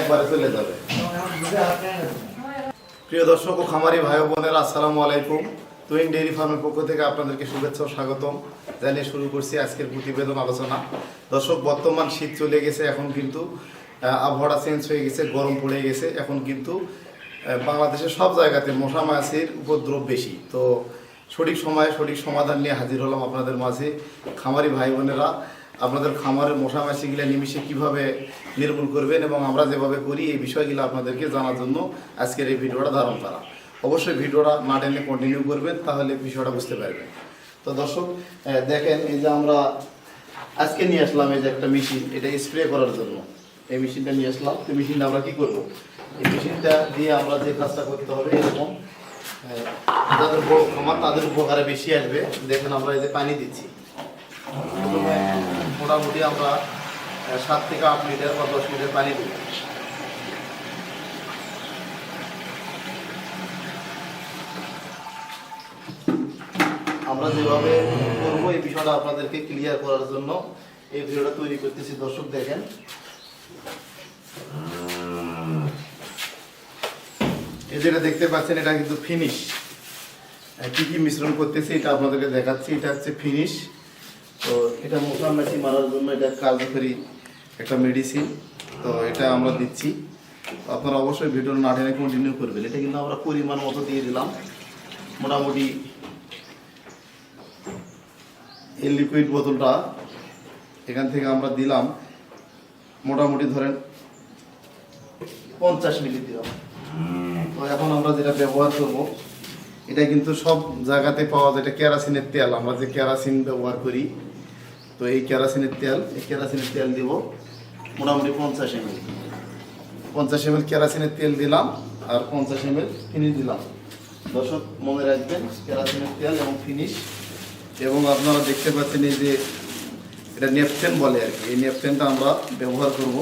একবারে চলে যাবে। প্রিয় দর্শক ও খামারি ভাই বোনেরা, আসসালামু আলাইকুম। তুইন ডেইরি ফার্মের পক্ষ থেকে আপনাদেরকে শুভেচ্ছা ও স্বাগতম জানিয়ে শুরু করছি আজকের প্রতিবেদন আলোচনা। দর্শক, বর্তমান শীত চলে গেছে, এখন কিন্তু আবহাওয়া চেঞ্জ হয়ে গেছে, গরম পড়ে গেছে। এখন কিন্তু বাংলাদেশের সব জায়গাতে মশা মাছির উপদ্রব বেশি। তো সঠিক সময়ে সঠিক সমাধান নিয়ে হাজির হলাম আপনাদের মাঝে। খামারি ভাই বোনেরা আপনাদের খামারের মশা মাছিগুলো নিমিশে কীভাবে নির্মূল করবেন এবং আমরা যেভাবে করি, এই বিষয়গুলো আপনাদেরকে জানার জন্য আজকের এই ভিডিওটা ধারণ করা। অবশ্যই ভিডিওটা না টেনে কন্টিনিউ করবেন, তাহলে বিষয়টা বুঝতে পারবেন। তো দর্শক দেখেন, এই যে আমরা আজকে নিয়ে আসলাম এই যে একটা মেশিন, এটা স্প্রে করার জন্য। এই মেশিনটা নিয়ে আসলাম, তো মেশিনটা আমরা কী করব? এই মেশিনটা দিয়ে আমরা যে কাজটা করতে হবে এরকম বড় খামার তাদের উপকারে বেশি আসবে। দেখেন আমরা এই যে পানি দিচ্ছি। মোটামুটি আমরা সাত থেকে আট লিটার বা দশ লিটার পানি দিই। আমরা যেভাবে করব, এই বিষয়টা আপনাদেরকে ক্লিয়ার করার জন্য এই ভিডিওটা তৈরি করতেছি। দর্শক, দেখেন। এই যেটা দেখতে পাচ্ছেন, এটা কিন্তু ফিনিশ কি কি মিশ্রণ করতেছি, এটা আপনাদেরকে দেখাচ্ছি। এটা হচ্ছে ফিনিশ এটা মশলা মাছি মারার জন্য এটা কার্যকরী একটা মেডিসিন তো এটা আমরা দিচ্ছি। আপনারা অবশ্যই ভিডিও না টেনে কন্টিনিউ করবেন। এটা কিন্তু আমরা পরিমাণ মতো দিয়ে দিলাম। মোটামুটি এই লিকুইড বোতলটা এখান থেকে আমরা দিলাম। মোটামুটি ধরেন পঞ্চাশ মিলি দিলাম। তো এখন আমরা যেটা ব্যবহার করব, এটা কিন্তু সব জায়গাতে পাওয়া যায়। এটা কেরাসিনের তেল। আমরা যে কেরাসিন ব্যবহার করি তো এই কেরাসিনের তেল, এই কেরাসিনের তেল দিব মোটামুটি পঞ্চাশ এমএল। পঞ্চাশ এমএল কেরাসিনের তেল দিলাম আর পঞ্চাশ এমএল ফিনিশ দিলাম। দর্শক, মনে রাখবেন, কেরাসিনের তেল এবং ফিনিশ এবং আপনারা দেখতে পাচ্ছেন এই যে এটা নেপথেন বলে আর কি। এই নেপথেনটা আমরা ব্যবহার করব।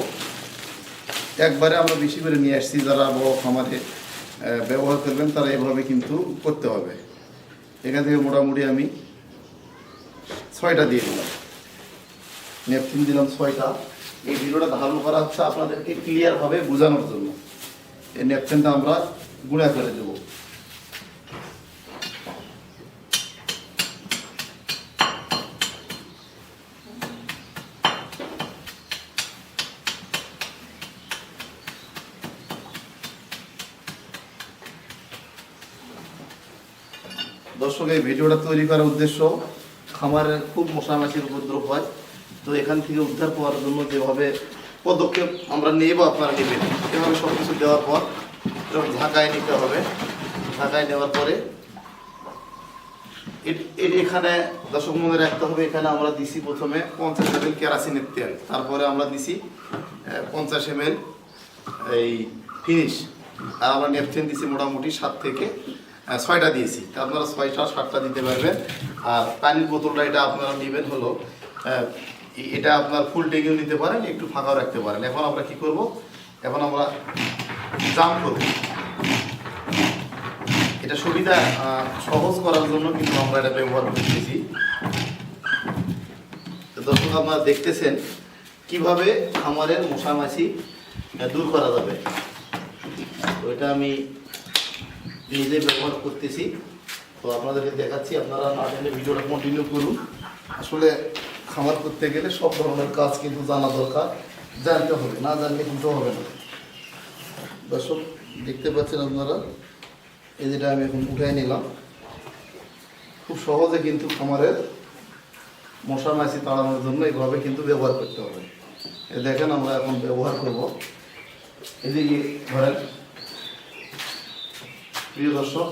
একবারে আমরা বেশি করে নিয়ে আসছি, যারা বড় খামারে ব্যবহার করবেন, তারা এভাবে কিন্তু করতে হবে। এখান থেকে মোটামুটি আমি ছয়টা দিয়ে দিলাম। নেপথিন দিলাম ছয়টা। এই ভিডিওটা ধারণ করা হচ্ছে আপনাদেরকে ক্লিয়ারভাবে বোঝানোর জন্য। এই নেপথিনটা আমরা গুঁড়া করে দেবো। দর্শক, এই ভিডিওটা তৈরি করার উদ্দেশ্য খামারের খুব মশামাছির উপদ্রব হয়। তো এখান থেকে উদ্ধার পাওয়ার জন্য যেভাবে পদক্ষেপ আমরা নেব আপনারা নেবেন, এভাবে সব কিছু দেওয়ার পর ঢাকায় নিতে হবে। ঢাকায় নেওয়ার পরে এখানে দর্শক মনে রাখতে হবে, এখানে আমরা দিছি প্রথমে পঞ্চাশ এম এল কেরাসিনের তেল, তারপরে আমরা দিছি পঞ্চাশ এম এই ফিনিশ, আর আমরা নেপথেন দিছি মোটামুটি সাত থেকে ছয়টা দিয়েছি। তা আপনারা ছয়টা, সাতটা দিতে পারবেন। আর পানির বোতলটা এটা আপনারা নেবেন হলো এটা আপনার ফুল ট্যাঙ্কিও নিতে পারেন, একটু ফাঁকাও রাখতে পারেন। এখন আমরা কি করব? এখন আমরা জাম করব। এটা সুবিধা সহজ করার জন্য কিন্তু আমরা এটা ব্যবহার করতেছি। দর্শক, আপনারা দেখতেছেন কীভাবে খামারের মশা মাছি দূর করা যাবে। তো এটা আমি নিজে ব্যবহার করতেছি। তো আপনাদেরকে দেখাচ্ছি, আপনারা না ভিডিওটা কন্টিনিউ করুন। আসলে খামার করতে গেলে সব ধরনের কাজ কিন্তু জানা দরকার। জানতে হবে, না জানলে কিন্তু হবে না। দর্শক, দেখতে পাচ্ছেন আপনারা, এই যেটা আমি এখন উঠাই নিলাম। খুব সহজে কিন্তু খামারের মশা মাছি তাড়ানোর জন্য এইভাবে কিন্তু ব্যবহার করতে হবে। এ দেখেন আমরা এখন ব্যবহার করব। এদিকে ধরেন, প্রিয় দর্শক,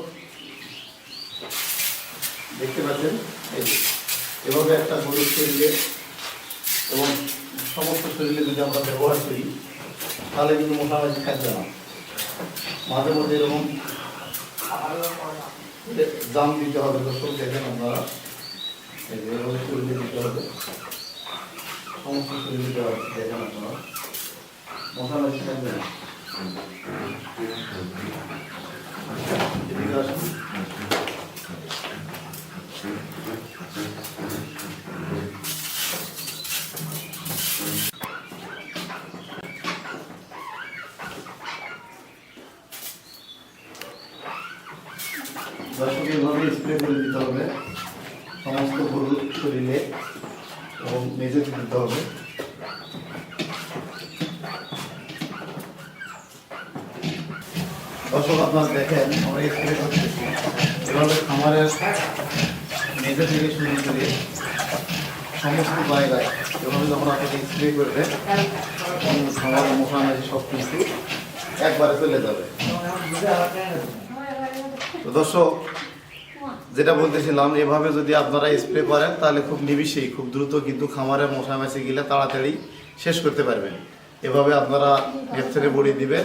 দেখতে পাচ্ছেন, এই এভাবে একটা গরুর শরীরে এবং সমস্ত শরীরে যদি আমরা ব্যবহার করি, তাহলে কিন্তু মশামাছি থাকবে না। মাঝে মধ্যে এরকম দাম দিতে হবে, দর্শক দেখেন আপনারা। এভাবে শরীরে দিতে হবে। সমস্ত শরীরে দেখেন আপনারা। মশামাছি থাকবে না। এদিকে আসুন। দর্শক এইভাবে স্প্রে করে দিতে হবে। সমস্ত গরুর শরীরে এবং মেঝেতে দিতে হবে। দর্শক, আপনার দেখেন আমরা স্প্রে করতেছি। এভাবে খামারের মেঝে থেকে শুরু করে সমস্ত জায়গায় এভাবে যখন আপনাকে স্প্রে করবে মশা মাঝি সব কিছু একবারে চলে যাবে। তো দর্শক, যেটা বলতেছিলাম, এভাবে যদি আপনারা স্প্রে করেন, তাহলে খুব নিবিষেই খুব দ্রুত কিন্তু খামারের মশা মাছি গেলে তাড়াতাড়ি শেষ করতে পারবেন। এভাবে আপনারা নেপথেনে বড়ি দিবেন,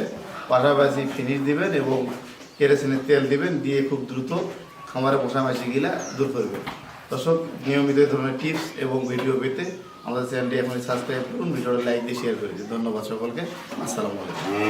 পাশাপাশি ফিনিশ দিবেন এবং কেরোসিনের তেল দিবেন, দিয়ে খুব দ্রুত খামারে পোষা মাছি গিলা দূর করবে দর্শক, নিয়মিত ধরনের টিপস এবং ভিডিও পেতে আমাদের চ্যানেলটি এখন সাবস্ক্রাইব করুন, ভিডিওটা লাইক দিয়ে শেয়ার করে দিন। ধন্যবাদ সকলকে। আসসালামু আলাইকুম।